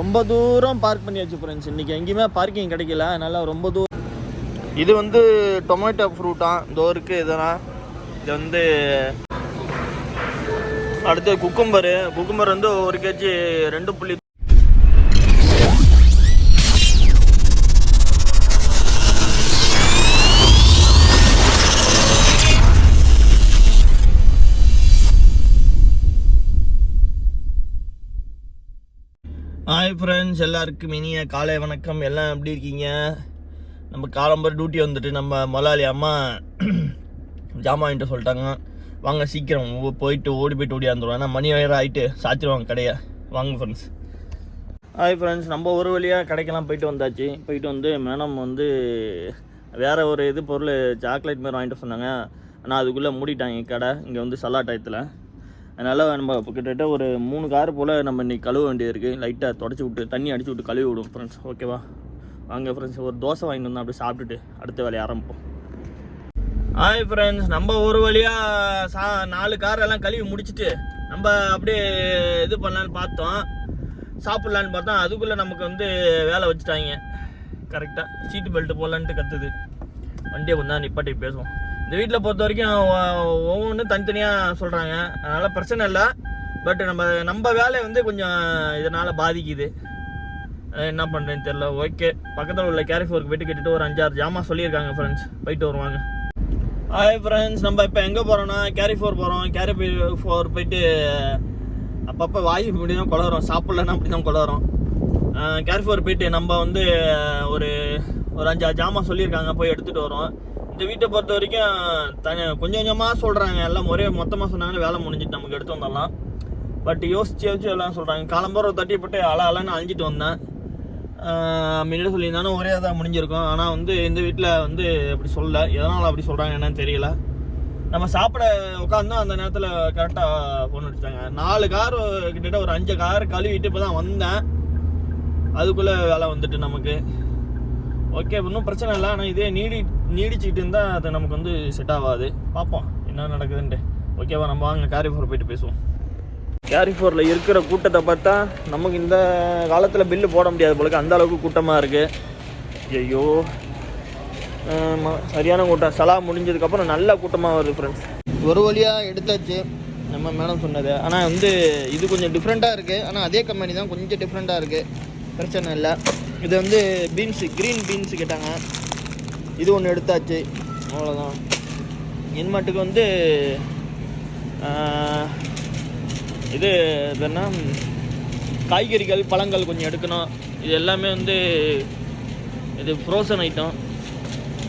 ரொம்ப தூரம் பார்க் பண்ணியாச்சு ஃப்ரெண்ட்ஸ் இன்றைக்கி எங்கேயுமே பார்க்கிங் கிடைக்கல. அதனால் ரொம்ப தூரம் இது வந்து டொமேட்டோ ஃப்ரூட்டா இதோ இருக்குது இதெல்லாம் இது வந்து அடுத்து குக்கும்பரு குக்கும்பர் வந்து ஒரு கேஜி ரெண்டு புள்ளி ஹாய் ஃப்ரெண்ட்ஸ் எல்லாருக்கும் இனிய காலை வணக்கம். எல்லாம் எப்படி இருக்கீங்க? நம்ம காலம்பர் டியூட்டி வந்துட்டு நம்ம மலாலி அம்மா ஜாமான் வாங்கிட்டு சொல்லிட்டாங்க. வாங்க சீக்கிரம். போயிட்டு ஓடி போயிட்டு ஓடியாந்துருவோம் ஏன்னா மணி வேறு ஆகிட்டு சாத்திடுவாங்க கடையை. வாங்க ஃப்ரெண்ட்ஸ் ஹாய் ஃப்ரெண்ட்ஸ் நம்ம ஒரு வழியாக கடைக்கெல்லாம் போயிட்டு வந்தாச்சு. போயிட்டு வந்து மேடம் வந்து வேறு ஒரு இது பொருள் சாக்லேட் மாதிரி வாங்கிட்டு சொன்னாங்க ஆனால் அதுக்குள்ளே மூடிட்டாங்க கடை. இங்கே வந்து சல்லா டயத்தில் அதனால் நம்ம கிட்டத்தட்ட ஒரு மூணு கார் போல் நம்ம இன்றைக்கி கழுவ வேண்டியது இருக்குது லைட்டாக தொடச்சி விட்டு தண்ணி அடிச்சு விட்டு கழுவி விடும் ஃப்ரெண்ட்ஸ் ஓகேவா வாங்க ஃப்ரெண்ட்ஸ் ஒரு தோசை வாங்கிட்டு வந்தோம் அப்படியே சாப்பிட்டுட்டு அடுத்த வேலையை ஆரம்பிப்போம். ஹாய் ஃப்ரெண்ட்ஸ் நம்ம ஒரு வழியாக சா நாலு கார் எல்லாம் கழுவி முடிச்சிட்டு நம்ம அப்படியே இது பண்ணலான்னு பார்த்தோம். சாப்பிட்லான்னு பார்த்தோம். அதுக்குள்ளே நமக்கு வந்து வேலை வச்சுட்டாங்க. கரெக்டாக சீட்டு பெல்ட்டு போடலான்ட்டு கத்துது. வண்டியை கொஞ்சம் நிப்பாட்டி பேசுவோம். இந்த வீட்டில் பொறுத்த வரைக்கும் ஒவ்வொன்றும் தனித்தனியாக சொல்கிறாங்க அதனால் பிரச்சனை இல்லை. பட் நம்ம நம்ம வேலையை வந்து கொஞ்சம் இதனால் பாதிக்குது. என்ன பண்ணுறேன்னு தெரில ஓகே பக்கத்தில் உள்ள கேரிஃபோருக்கு போயிட்டு கேட்டுட்டு ஒரு அஞ்சாறு ஜாமான் சொல்லியிருக்காங்க ஃப்ரெண்ட்ஸ் போயிட்டு வருவாங்க. ஹாய் ஃப்ரெண்ட்ஸ் நம்ம இப்போ எங்கே போகிறோன்னா கேரி ஃபோர் போகிறோம் கேரி ஃபோர் போயிட்டு அப்பப்போ வாய் இப்படி தான் குளறோம். சாப்பிட்லன்னா அப்படி தான் குளறோம் கேரி ஃபோர் போயிட்டு நம்ம வந்து ஒரு ஒரு அஞ்சாறு ஜாமான் சொல்லியிருக்காங்க போய் எடுத்துகிட்டு வரோம். இந்த வீட்டை பொறுத்த வரைக்கும் தனி கொஞ்சம் கொஞ்சமாக சொல்கிறாங்க எல்லாம் ஒரே மொத்தமாக சொன்னாங்கன்னா வேலை முடிஞ்சிட்டு நமக்கு எடுத்து வந்துடலாம். பட் யோசிச்சு யோசிச்சு எல்லாம் சொல்கிறாங்க காலம்பரம் ஒரு தட்டி போட்டு அல அலன்னு அழிஞ்சிட்டு வந்தேன். முன்னாடி சொல்லியிருந்தாலும் ஒரே தான் முடிஞ்சிருக்கும். ஆனால் வந்து இந்த வீட்டில் வந்து அப்படி சொல்லலை. எதனால் அப்படி சொல்கிறாங்க என்னன்னு தெரியல. நம்ம சாப்பிட உட்காந்தோம் அந்த நேரத்தில் கரெக்டாக ஃபோன் அடிச்சிட்டாங்க. நாலு கார் கிட்டத்தட்ட ஒரு அஞ்சு கார் கழுவிட்டு இப்போ தான் வந்தேன். அதுக்குள்ளே வேலை வந்துட்டு நமக்கு. ஓகே ஒன்றும் பிரச்சனை இல்லை. ஆனால் இதே நீடி நீடிச்சுக்கிட்டு இருந்தால் அது நமக்கு வந்து செட் ஆகாது பார்ப்போம் என்ன நடக்குதுன்ட்டு. ஓகேவா நம்ம வாங்க கேரி ஃபோர் போயிட்டு பேசுவோம். கேரி ஃபோரில் இருக்கிற கூட்டத்தை பார்த்தா நமக்கு இந்த காலத்தில் பில்லு போட முடியாது போலக்கு அந்த அளவுக்கு கூட்டமாக இருக்குது ஐயோ சரியான கூட்டம். சலா முடிஞ்சதுக்கப்புறம் நல்ல கூட்டமாக வருது ஃப்ரெண்ட்ஸ் ஒரு வழியாக எடுத்தாச்சு நம்ம மேடம் சொன்னது. ஆனால் வந்து இது கொஞ்சம் டிஃப்ரெண்ட்டாக இருக்குது ஆனால் அதே கம்பெனி தான் கொஞ்சம் டிஃப்ரெண்ட்டாக இருக்குது பிரச்சனை இல்லை. இது வந்து பீன்ஸு க்ரீன் பீன்ஸு கேட்டாங்க. இது ஒன்று எடுத்தாச்சு. அவ்வளோதான் என் மாட்டுக்கு வந்து இது என்ன? காய்கறிகள் பழங்கள் கொஞ்சம் எடுக்கணும். இது எல்லாமே வந்து இது ஃப்ரோசன் ஐட்டம்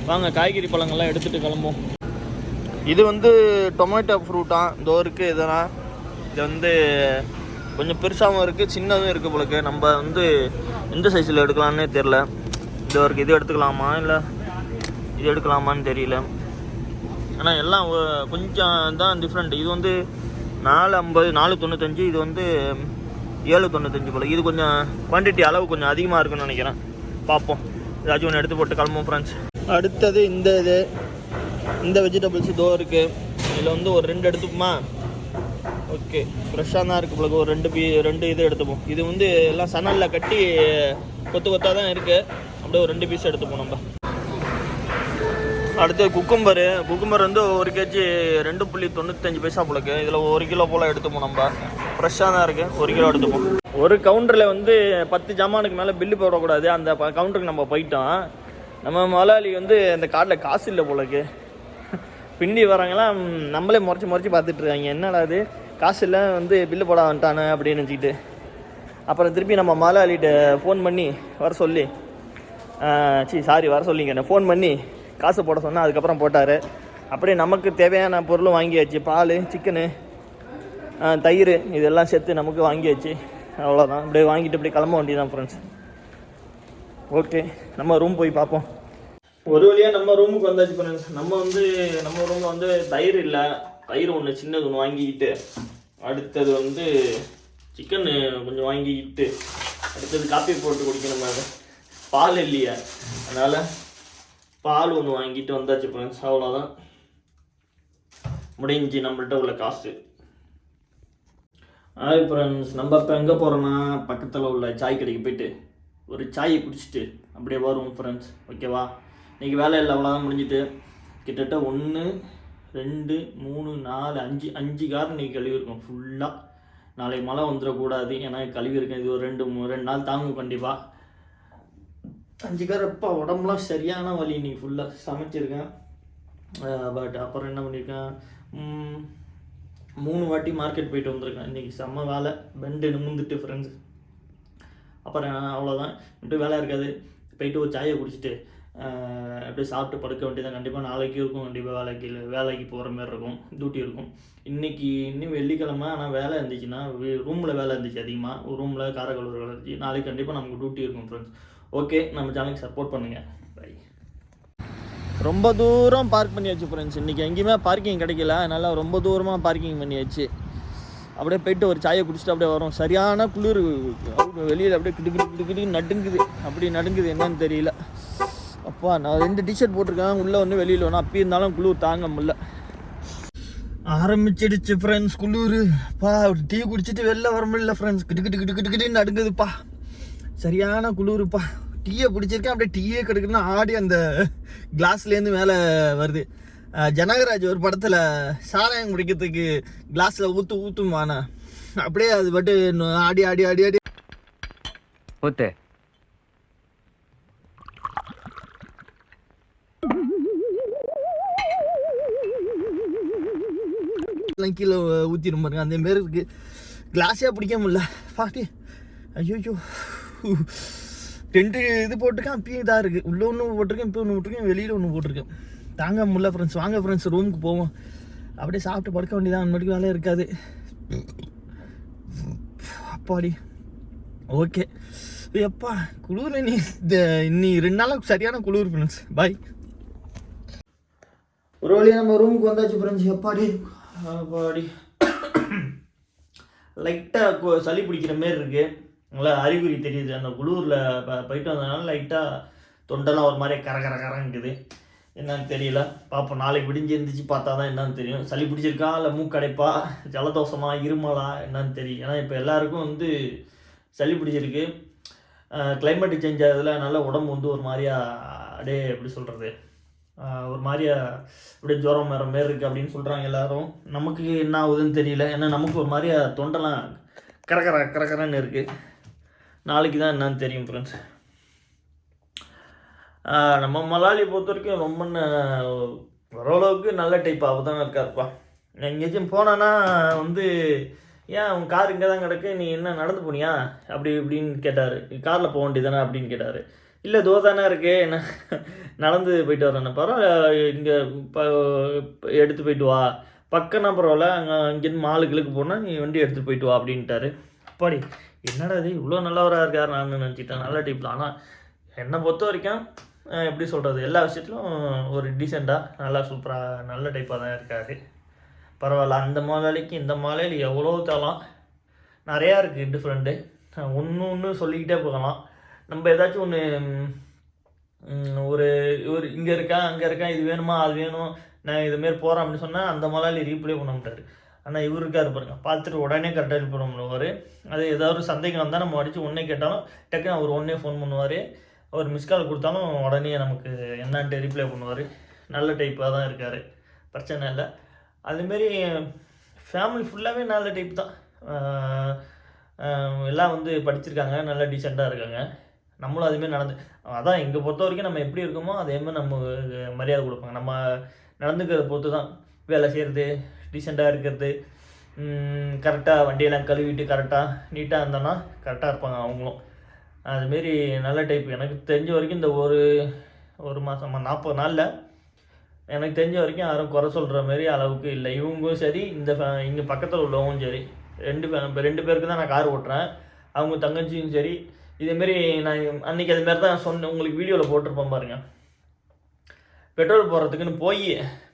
வாங்க காய்கறி பழங்கள்லாம் எடுத்துகிட்டு கிளம்புவோம். இது வந்து டொமேட்டோ ஃப்ரூட்டாக இதோ இருக்குது இதெல்லாம் இது வந்து கொஞ்சம் பெருசாகவும் இருக்குது சின்னதும் இருக்குது போலக்கு. நம்ம வந்து எந்த சைஸில் எடுக்கலாம்னே தெரில இதோ இருக்குது இது எடுத்துக்கலாமா இல்லை? இது எடுக்கலாமான்னு தெரியல. ஆனால் எல்லாம் கொஞ்சம் தான் டிஃப்ரெண்ட் இது வந்து நாலு ஐம்பது நாலு தொண்ணூத்தஞ்சு இது வந்து ஏழு தொண்ணூத்தஞ்சு போல். இது கொஞ்சம் குவான்டிட்டி அளவு கொஞ்சம் அதிகமாக இருக்குன்னு நினைக்கிறேன். பார்ப்போம். ஏதாச்சும் ஒன்று எடுத்து போட்டு கிளம்பும் ஃப்ரெண்ட்ஸ் அடுத்தது இந்த இது. இந்த வெஜிடபிள்ஸ் இதோ இருக்குது இதில் வந்து ஒரு ரெண்டு எடுத்துப்போமா? ஓகே. ஃப்ரெஷ்ஷாக தான் இருக்குது பிள்ளைக்கு ஒரு ரெண்டு பீ ரெண்டு இது எடுத்துப்போம். இது வந்து எல்லாம் சணலில் கட்டி கொத்து கொத்தாக தான் இருக்குது அப்படியே ஒரு ரெண்டு பீஸ் எடுத்துப்போம் நம்ம. அடுத்து குக்கும்பரு. குக்கும்பர் வந்து ஒரு கேஜி ரெண்டு புள்ளி தொண்ணூத்தஞ்சு பைசா போலக்கு இதில் ஒரு கிலோ போல் எடுத்துப்போம் நம்ம. ஃப்ரெஷ்ஷாக தான் இருக்குது ஒரு கிலோ எடுத்துப்போம். ஒரு கவுண்டரில் வந்து பத்து ஜாமானுக்கு மேலே பில்லு போடக்கூடாது. அந்த கவுண்டருக்கு நம்ம போயிட்டோம். நம்ம முதலாளி வந்து அந்த கார்டில் காசு இல்லை போலக்கு பிண்டி வரவங்களாம் நம்மளே முறைச்சி முறைச்சி பார்த்துட்டு இருக்காங்க. என்னடா அது காசு இல்லை வந்து பில்லு போட வந்துட்டானு அப்படின்னு நினச்சிக்கிட்டு அப்புறம் திருப்பி நம்ம முதலாளிகிட்ட ஃபோன் பண்ணி வர சொல்லி. சரி சாரி வர சொல்லிங்க. ஃபோன் பண்ணி காசு போட சொன்னால் அதுக்கப்புறம் போட்டார். அப்படியே நமக்கு தேவையான பொருளும் வாங்கியாச்சு. பால் சிக்கனு தயிர் இதெல்லாம் சேர்த்து நமக்கு வாங்கியாச்சு. அவ்வளோதான் அப்படியே வாங்கிட்டு அப்படியே கிளம்ப வேண்டியதான் ஃப்ரெண்ட்ஸ் ஓகே நம்ம ரூம் போய் பார்ப்போம். ஒரு வழியாக நம்ம ரூமுக்கு வந்தாச்சு ஃப்ரெண்ட்ஸ் நம்ம வந்து நம்ம ரூமில் வந்து தயிர் இல்லை. தயிர் ஒன்று சின்னது ஒன்று வாங்கிக்கிட்டு அடுத்தது வந்து சிக்கன் கொஞ்சம் வாங்கிக்கிட்டு அடுத்தது காப்பி போட்டு குடிக்கணும் பால் இல்லையா. அதனால் பால் ஒன்று வாங்கிட்டு வந்தாச்சு ஃப்ரெண்ட்ஸ் அவ்வளோதான் முடிஞ்சு நம்மள்கிட்ட உள்ள காசு. ஹாய் ஃப்ரெண்ட்ஸ் நம்ம இப்போ எங்கே போகிறோன்னா பக்கத்தில் உள்ள சாய் கடைக்கு போயிட்டு ஒரு சாயை குடிச்சிட்டு அப்படியே வருவோம் ஃப்ரெண்ட்ஸ் ஓகேவா இன்றைக்கி வேலை இல்லை அவ்வளோதான் முடிஞ்சிட்டு. கிட்டத்தட்ட ஒன்று ரெண்டு மூணு நாலு அஞ்சு அஞ்சு கார் இன்றைக்கி கழுவி இருக்கும் ஃபுல்லாக நாளைக்கு மழை வந்துடக்கூடாது. ஏன்னா கழுவி இருக்கேன் இது ஒரு ரெண்டு மூ ரெண்டு நாள் தாங்கும் கண்டிப்பாக அஞ்சு கார் அப்பா உடம்புலாம் சரியான வழி இன்னைக்கு ஃபுல்லாக சமைச்சிருக்கேன். பட் அப்புறம் என்ன பண்ணியிருக்கேன் மூணு வாட்டி மார்க்கெட் போயிட்டு வந்திருக்கேன். இன்றைக்கி செம்ம வேலை. பெண்டு நிமிந்துட்டு ஃப்ரெண்ட்ஸ் அப்புறம் அவ்வளோதான் இப்படி வேலை இருக்காது. போயிட்டு ஒரு சாயை குடிச்சிட்டு அப்படியே சாப்பிட்டு படுக்க வேண்டியதான் கண்டிப்பாக நாளைக்கு இருக்கும். கண்டிப்பாக வேலைக்கு இல்லை வேலைக்கு போகிற மாதிரி இருக்கும். டியூட்டி இருக்கும். இன்றைக்கி இன்னும் வெள்ளிக்கிழமை ஆனால் வேலை இருந்துச்சுன்னா ரூமில் வேலை இருந்துச்சு அதிகமாக ஒரு ரூமில் காரக்கழுவுற வேலை இருந்துச்சு. நாளைக்கு கண்டிப்பாக நமக்கு டியூட்டி இருக்கும் ஃப்ரெண்ட்ஸ் ஓகே நம்ம சேனலுக்கு சப்போர்ட் பண்ணுங்கள் பை ரொம்ப தூரம் பார்க் பண்ணியாச்சு ஃப்ரெண்ட்ஸ் இன்றைக்கி எங்கேயுமே பார்க்கிங் கிடைக்கல. அதனால் ரொம்ப தூரமாக பார்க்கிங் பண்ணியாச்சு. அப்படியே போயிட்டு ஒரு சாயை குடிச்சிட்டு அப்படியே வரோம். சரியான குளிர். வெளியில் அப்படியே கிடு கிடு நடுங்குது. அப்படி நடுங்குது என்னன்னு தெரியல. அப்பா நான் ரெண்டு டிஷர்ட் போட்டிருக்கேன். உள்ளே ஒன்று வெளியில் வேணும் அப்படி இருந்தாலும் குளிர் தாங்க முடில ஆரம்பிச்சிடுச்சு ஃப்ரெண்ட்ஸ் குளிர். பா டீ குடிச்சிட்டு வெளில வர முடியல ஃப்ரெண்ட்ஸ் கிட்டு கிட்டு கிட்டு கிட்டு கிட்டு நடுங்குதுப்பா. சரியான குளிருப்பா. டீயை பிடிச்சிருக்கேன். அப்படியே டீயே கிடக்குன்னு ஆடி அந்த கிளாஸ்லேருந்து மேலே வருது. ஜனகராஜ் ஒரு படத்தில் சாராயம் குடிக்கிறதுக்கு கிளாஸில் ஊற்று ஊற்றுமாண்ணா அப்படியே அது பட்டு ஆடி ஆடி ஆடி ஆடி. ஊத்து. கீழே ஊற்றிடும் பாருங்க. அந்த மாரி இருக்கு. கிளாஸே பிடிக்க முடியல. பாட்டி. ஐயோ ரெண்டு இது போட்டிருக்கேன் அப்பயும் இதாக இருக்குது உள்ளே ஒன்று போட்டிருக்கேன் இப்போ ஒன்று போட்டிருக்கேன் வெளியில் ஒன்று போட்டிருக்கேன். தாங்க முடியல ஃப்ரெண்ட்ஸ் வாங்க ஃப்ரெண்ட்ஸ் ரூமுக்கு போவோம். அப்படியே சாப்பிட்டு படுக்க வேண்டியதான் மட்டும் வேலை இருக்காது. அப்பாடி. ஓகே எப்பா குளிர் நீ இந்த இன்னி ரெண்டு நாளாக சரியான குளிர் ஃப்ரெண்ட்ஸ் பாய் ஒரு வழியாக நம்ம ரூமுக்கு வந்தாச்சு ஃப்ரெண்ட்ஸ் எப்பாடி? அப்பாடி. லைட்டாக சளி பிடிக்கிற மாரி இருக்கு. நல்லா அறிகுறி தெரியுது. அந்த குளூரில் போயிட்டு வந்ததுனால லைட்டாக தொண்டெல்லாம் ஒரு மாதிரி கர கர கரங்குது. என்னன்னு தெரியல. பார்ப்போம் நாளைக்கு விடிஞ்சு இருந்துச்சு பார்த்தா தான் என்னன்னு தெரியும். சளி பிடிச்சிருக்கா இல்லை மூக்கடைப்பா ஜலதோஷமா இருமலா? என்னன்னு தெரியும். ஏன்னா இப்போ எல்லாருக்கும் வந்து சளி பிடிச்சிருக்கு. கிளைமேட் சேஞ்ச் ஆகுதுல அதனால உடம்பு வந்து ஒரு மாதிரியா அப்படியே எப்படி சொல்கிறது ஒரு மாதிரியா அப்படியே ஜுரம் வர மாரி இருக்குது அப்படின்னு சொல்கிறாங்க எல்லாரும். நமக்கு என்ன ஆகுதுன்னு தெரியல. ஏன்னா நமக்கு ஒரு மாதிரியா தொண்டெல்லாம் கரகர கரகரன்னு இருக்குது நாளைக்கு தான் என்னன்னு தெரியும் ஃப்ரெண்ட்ஸ் நம்ம மலாலி பொறுத்த வரைக்கும் ரொம்ப ஓரளவுக்கு நல்ல டைப்பாக தான் இருக்காருப்பா. நான் எங்கேயாச்சும் போனான்னா வந்து ஏன் உன் கார் இங்கே தான் கிடக்கு? நீ என்ன நடந்து போனியா? அப்படி இப்படின்னு கேட்டார். காரில் போக வேண்டியதானே அப்படின்னு கேட்டார். இல்லை தோ தானே இருக்கு. என்ன நடந்து போயிட்டு வரேன் பரவாயில்ல இங்கே இப்போ எடுத்து போயிட்டு வா. பக்கம்னா பரவாயில்ல. அங்கே இங்கேருந்து மாலுக்களுக்கு போனால் நீ வண்டி எடுத்து போயிட்டு வா அப்படின்ட்டாரு. அப்பாடி என்னடா இது? இவ்வளோ நல்லவராக இருக்கார் நான் நினச்சிட்டேன் நல்ல டைப்பில் ஆனால் என்னை பொறுத்த வரைக்கும் எப்படி சொல்கிறது எல்லா விஷயத்துலையும் ஒரு டீசெண்டாக நல்லா சூப்பராக நல்ல டைப்பாக தான் இருக்கார். பரவாயில்ல. அந்த மாலைக்கு இந்த மாலையில் எவ்வளோ தரலாம் நிறையா இருக்குது டிஃப்ரெண்ட்டு ஒன்று ஒன்று சொல்லிக்கிட்டே போகலாம். நம்ம ஏதாச்சும் ஒன்று ஒரு ஒரு இங்கே இருக்கேன் அங்கே இருக்கேன் இது வேணுமா அது வேணும் நான் இதுமாரி போகிறேன் அப்படின்னு சொன்னால் அந்த மாலையில் ரீப்ளே பண்ண மாட்டார். ஆனால் இவர் பாருங்க. பார்த்துட்டு உடனே கரெக்டாக ரிப்ளை பண்ணுவார். அது ஏதாவது ஒரு சந்தேகம் வந்தால் நம்ம அடித்து ஒன்றே கேட்டாலும் டக்குன்னு அவர் ஒன்றே ஃபோன் பண்ணுவார். அவர் மிஸ் கால் கொடுத்தாலும் உடனே நமக்கு என்னன்ட்டு ரிப்ளை பண்ணுவார். நல்ல டைப்பாக தான் இருக்கார். பிரச்சனை இல்லை. அதுமாரி ஃபேமிலி ஃபுல்லாகவே நல்ல டைப் தான். எல்லாம் வந்து படிச்சிருக்காங்க. நல்லா டீசெண்டாக இருக்காங்க. நம்மளும் அதுமாரி நடந்து அதான் எங்கள் பொறுத்த வரைக்கும் நம்ம எப்படி இருக்கோமோ அதேமாதிரி நம்ம மரியாதை கொடுப்பாங்க. நம்ம நடந்துக்கிறத பொறுத்து தான் வேலை செய்கிறது டீசெண்டாக இருக்கிறது. கரெக்டாக வண்டியெல்லாம் கழுவிட்டு கரெக்டாக நீட்டாக இருந்தோன்னா கரெக்டாக இருப்பாங்க அவங்களும். அதுமாரி நல்ல டைப் எனக்கு தெரிஞ்ச வரைக்கும் இந்த ஒரு ஒரு மாதமாக நாற்பது நாளில் எனக்கு தெரிஞ்ச வரைக்கும் யாரும் குறை சொல்கிற மாதிரி அளவுக்கு இல்லை. இவங்களும் சரி இந்த இங்கே பக்கத்தில் உள்ளவங்களும் சரி ரெண்டு பே- ரெண்டு பேருக்கு தான் நான் கார் ஓட்டுறேன். அவங்க தங்கச்சியும் சரி இதேமாரி நான் அன்றைக்கி அதுமாரி தான் சொன்னேன் உங்களுக்கு வீடியோவில் போட்டிருப்பேன் பாருங்கள் பெட்ரோல் போடுறதுக்குன்னு போய்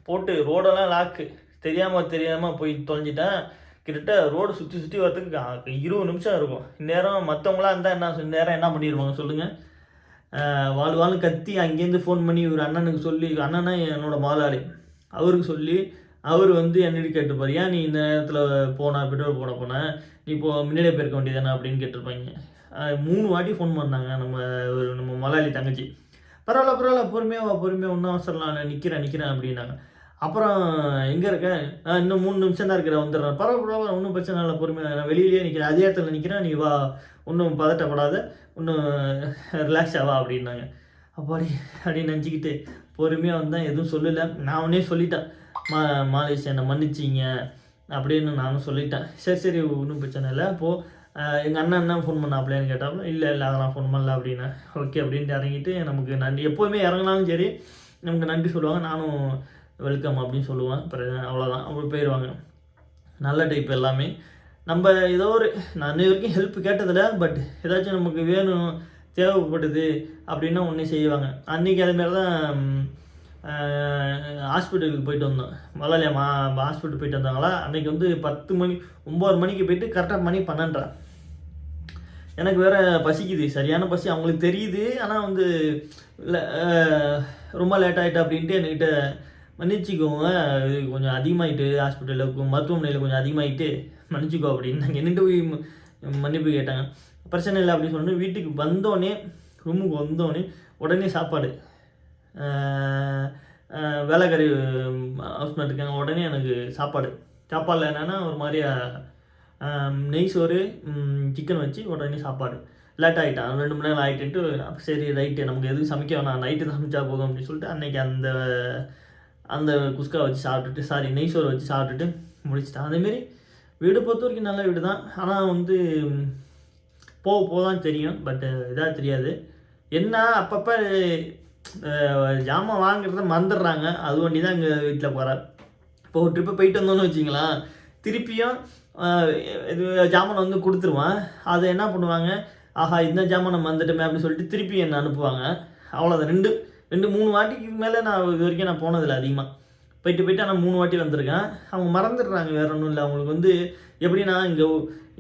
போட்டு ரோடெல்லாம் லாக்கு தெரியாமல் தெரியாமல் போய் தொலைஞ்சிட்டேன். கிட்டத்தட்ட ரோடு சுற்றி சுற்றி வரதுக்கு இருபது நிமிஷம் இருக்கும். இந்நேரம் மற்றவங்களாம் இருந்தால் என்ன நேரம் என்ன பண்ணிடுவாங்க சொல்லுங்கள் வாழ் வாழ் கத்தி அங்கேருந்து ஃபோன் பண்ணி ஒரு அண்ணனுக்கு சொல்லி அண்ணனா என்னோடய மாலாளி. அவருக்கு சொல்லி அவர் வந்து என்னடி கேட்டுப்பார் ஏன் நீ இந்த நேரத்தில் போனா பெட்ரோல் போட போனேன் நீ இப்போ முன்னாடியே போயிருக்க வேண்டியதானே அப்படின்னு கேட்டிருப்பாங்க. மூணு வாட்டி ஃபோன் பண்ணாங்க நம்ம ஒரு நம்ம மலையாளி தங்கச்சி. பரவாயில்ல பரவாயில்ல பொறுமையாக பொறுமையாக ஒன்றும் அவசரம் நான் நிற்கிறேன் நிற்கிறேன் அப்படின்னாங்க. அப்புறம் எங்கே இருக்கேன் இன்னும் மூணு நிமிஷம் தான் இருக்கிறேன் வந்துடுறேன். பரவாயில்ல பரவாயில்ல ஒன்றும் பிரச்சனை இல்லை பொறுமையாக நான் வெளியிலேயே நிற்கிறேன் அதே இடத்துல நிற்கிறேன் நீ வா. ஒன்றும் பதட்டப்படாத. ஒன்றும் ரிலாக்ஸ் ஆவா அப்படின்னாங்க. அப்பாடி அப்படின்னு நினச்சிக்கிட்டு பொறுமையாக வந்தேன். எதுவும் சொல்லலை. நான் உடனே சொல்லிட்டேன். மா மாலேஷ் என்னை மன்னிச்சிங்க அப்படின்னு நானும் சொல்லிட்டேன். சரி சரி ஒன்றும் பிரச்சனை இல்லை. அப்போது எங்கள் அண்ணன் என்ன ஃபோன் பண்ணாப்லையான்னு கேட்டாலும் இல்லை இல்லை அதெல்லாம் ஃபோன் பண்ணல அப்படின்னு. ஓகே அப்படின்ட்டு இறங்கிட்டு நமக்கு நன்றி. எப்போவுமே இறங்கினாலும் சரி நமக்கு நன்றி சொல்லுவாங்க. நானும் வெல்கம் அப்படின்னு சொல்லுவேன் அப்புறம் அவ்வளோதான் அவங்க போயிடுவாங்க நல்ல டைப் எல்லாமே. நம்ம ஏதோ ஒரு நான் இன்னை வரைக்கும் ஹெல்ப் கேட்டதில்ல பட் ஏதாச்சும் நமக்கு வேணும் தேவைப்படுது அப்படின்னா ஒன்றே செய்வாங்க. அன்றைக்கி அதுமாரி தான் ஹாஸ்பிட்டலுக்கு போயிட்டு வந்தோம். மலாலியம்மா ஹாஸ்பிட்டல் போயிட்டு வந்தாங்களா? அன்றைக்கி வந்து பத்து மணி ஒம்பது மணிக்கு போயிட்டு கரெக்டாக மணி பன்னெண்டா எனக்கு வேறு பசிக்குது. சரியான பசி. அவங்களுக்கு தெரியுது. ஆனால் வந்து இல்லை ரொம்ப லேட் ஆகிட்டா அப்படின்ட்டு என்கிட்ட மன்னிச்சிக்கோங்க. இது கொஞ்சம் அதிகமாகிட்டு ஹாஸ்பிட்டலில் மருத்துவமனையில் கொஞ்சம் அதிகமாகிட்டு மன்னிச்சிக்கோ அப்படின்னு நாங்கள் என்னட்டு போய் மன்னிப்பு கேட்டாங்க. பிரச்சனை இல்லை அப்படின்னு சொன்னோன்னே வீட்டுக்கு வந்தோடனே ரூமுக்கு வந்தோடனே உடனே சாப்பாடு. ஆஹ் ஆஹ் வேலைக்காரி ஹவுஸ்மேட் இருக்காங்க. உடனே எனக்கு சாப்பாடு. சாப்பாடில் என்னென்னா ஒரு மாதிரியா நெய் சோறு சிக்கன் வச்சு உடனே சாப்பாடு. லேட் ஆகிட்டான் ரெண்டு மணி நேரம் ஆகிட்டுன்ட்டு சரி ரைட்டு நமக்கு எதுவும் சமைக்க வேணாம். நைட்டு சமைச்சா போதும் அப்படின்னு சொல்லிட்டு அன்னைக்கு அந்த அந்த குஸ்கா வச்சு சாப்பிட்டுட்டு சாரி நெய் சோறு வச்சு சாப்பிட்டுட்டு முடிச்சிட்டேன். அதேமாரி வீடு பொறுத்த வரைக்கும் நல்ல வீடு தான் ஆனால் வந்து போக போக தான் தெரியும். பட் இதாக தெரியாது. என்ன அப்பப்போ ஜாமான் வாங்குறத மறந்துடுறாங்க. அது வண்டி தான் எங்கள் வீட்டில் போகிறார் இப்போ ஒரு ட்ரிப்பு போயிட்டு வந்தோம்னு வச்சிங்களேன் திருப்பியும் இது ஜாமான் வந்து கொடுத்துருவான். அதை என்ன பண்ணுவாங்க ஆஹா இந்த ஜாமான் வந்துட்டோமே அப்படின்னு சொல்லிட்டு திருப்பி என்னை அனுப்புவாங்க. அவ்வளோதான் ரெண்டு ரெண்டு மூணு வாட்டிக்கு மேலே நான் இது வரைக்கும் நான் போனதில்லை அதிகமாக போயிட்டு போயிட்டு ஆனால் மூணு வாட்டி வந்திருக்கேன். அவங்க மறந்துடுறாங்க வேற ஒன்றும் இல்லை. அவங்களுக்கு வந்து எப்படின்னா இங்கே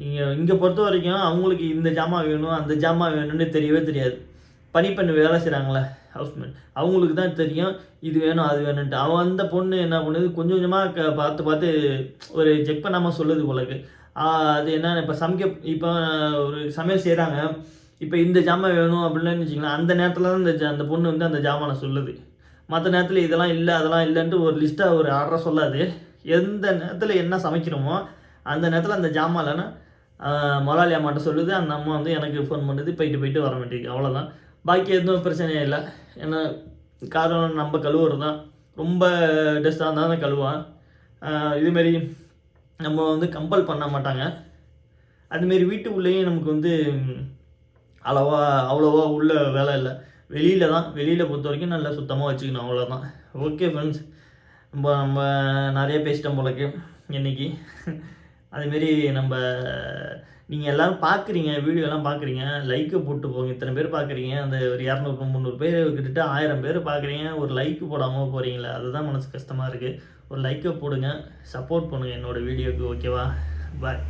இங்கே இங்கே பொறுத்த வரைக்கும் அவங்களுக்கு இந்த ஜாமான் வேணும் அந்த ஜாமான் வேணும்னு தெரியவே தெரியாது. பனிப்பெண் வேலை செய்கிறாங்களே ஹவுஸ்மேன் அவங்களுக்கு தான் தெரியும் இது வேணும் அது வேணும்ட்டு அவன் அந்த பொண்ணு என்ன பண்ணுது? கொஞ்சம் கொஞ்சமாக க பார்த்து பார்த்து ஒரு செக் பண்ணாமல் சொல்லுது போலக்கு அது என்ன இப்போ சமைக்க இப்போ ஒரு சமையல் செய்கிறாங்க இப்போ இந்த ஜாமான் வேணும் அப்படின்னு வச்சுக்கலாம் அந்த நேரத்தில் தான் இந்த அந்த பொண்ணு வந்து அந்த ஜாமானை சொல்லுது. மற்ற நேரத்தில் இதெல்லாம் இல்லை அதெல்லாம் இல்லைன்ட்டு ஒரு லிஸ்ட்டாக ஒரு ஆர்டரை சொல்லாது. எந்த நேரத்தில் என்ன சமைக்கிறோமோ அந்த நேரத்தில் அந்த ஜாமான் இல்லைன்னா முதலாளி அம்மாட்ட சொல்லுது அந்த அம்மா வந்து எனக்கு ஃபோன் பண்ணுது போயிட்டு போயிட்டு வர வேண்டியது அவ்வளோதான் பாக்கி எதுவும் பிரச்சனையே இல்லை. ஏன்னா காரணம் நம்ம கழுவுறது தான். ரொம்ப டஸ்ட்டாக இருந்தால் தான் கழுவான் இதுமாரி நம்ம வந்து கம்பல் பண்ண மாட்டாங்க. அதுமாரி வீட்டுக்குள்ளேயும் நமக்கு வந்து அளவா அவ்வளோவா உள்ள வேலை இல்லை. வெளியில் தான் வெளியில் பொறுத்த வரைக்கும் நல்லா சுத்தமாக வச்சுக்கணும் அவ்வளோதான் ஓகே ஃப்ரெண்ட்ஸ் நம்ம நம்ம நிறைய பேசிட்டோம் போலக்கு இன்னைக்கு. அதுமாரி நம்ம நீங்கள் எல்லோரும் பார்க்குறீங்க வீடியோலாம் பார்க்குறீங்க லைக்கை போட்டு போங்க. இத்தனை பேர் பார்க்குறீங்க அந்த ஒரு இரநூறு முந்நூறு பேர் கிட்டத்தட்ட ஆயிரம் பேர் பார்க்குறீங்க ஒரு லைக்கு போடாமல் போகிறீங்களே அதுதான் மனசு கஷ்டமாக இருக்குது ஒரு லைக்கை போடுங்க சப்போர்ட் பண்ணுங்கள் என்னோடய வீடியோவுக்கு ஓகேவா பாய்